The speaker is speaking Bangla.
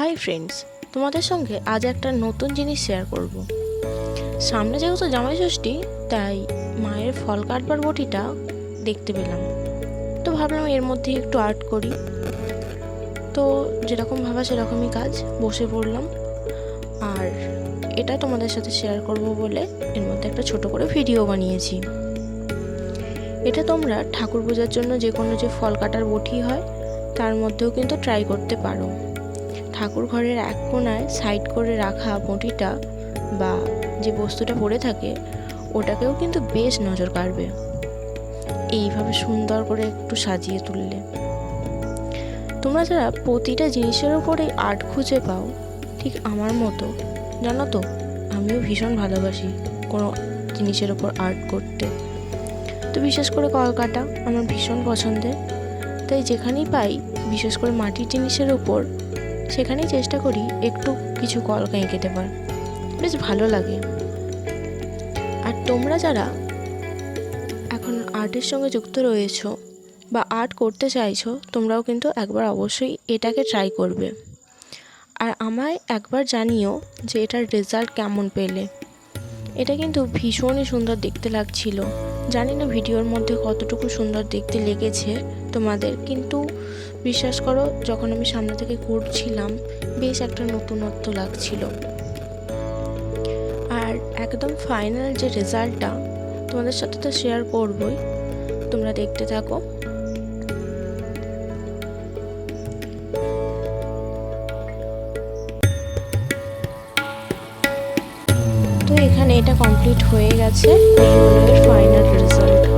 হাই ফ্রেন্ডস, তোমাদের সঙ্গে আজ একটা নতুন জিনিস শেয়ার করব। সামনে যেহেতু জামাই ষষ্ঠী, তাই মায়ের ফল কাটবার বটিটা দেখতে পেলাম। তো ভাবলাম এর মধ্যে একটু আর্ট করি। তো যেরকম ভাবা সেরকমই কাজ, বসে পড়লাম। আর এটা তোমাদের সাথে শেয়ার করব বলে এর মধ্যে একটা ছোট করে ভিডিও বানিয়েছি। এটা তোমরা ঠাকুর পূজার জন্য যে কোনো যে ফল কাটার বটি হয়, তার মধ্যেও কিন্তু ট্রাই করতে পারো। ঠাকুর ঘরের এক কোণায় সাইড করে রাখা বটিটা বা যে বস্তুটা পড়ে থাকে, ওটাকেও কিন্তু বেশ নজর কাড়বে। এইভাবে সুন্দর করে একটু সাজিয়ে তুললে। তোমরা যারা প্রতিটা জিনিসের উপরে আর্ট খুঁজে পাও, ঠিক আমার মতো, জানো তো, আমিও ভীষণ ভালোবাসি কোনো জিনিসের ওপর আর্ট করতে। তো বিশেষ করে কলকাটা আমার ভীষণ পছন্দের। তাই যেখানেই পাই, বিশেষ করে মাটির জিনিসের ওপর সেখানেই চেষ্টা করি একটু কিছু কলকা এঁকে দেবার বেশ ভালো লাগে। আর তোমরা যারা এখন আর্টের সঙ্গে যুক্ত রয়েছো বা আর্ট করতে চাইছো, তোমরাও কিন্তু একবার অবশ্যই এটাকে ট্রাই করবে। আর আমায় একবার জানিও যে এটার রেজাল্ট কেমন পেলে। এটা কিন্তু ভীষণই সুন্দর দেখতে লাগছিল। জানি না ভিডিওর মধ্যে কতটুকু সুন্দর দেখতে লেগেছে তোমাদের, কিন্তু বিশ্বাস করো, যখন আমি সামনে থেকে করছিলাম বেশ একটা নতুনত্ব লাগছিল। আর একদম ফাইনাল যে রেজাল্টটা তোমাদের সাথে তো শেয়ার করবই। তোমরা দেখতে থাকো। তো এখানে এটা কমপ্লিট হয়ে গেছে ফাইনাল রেজাল্ট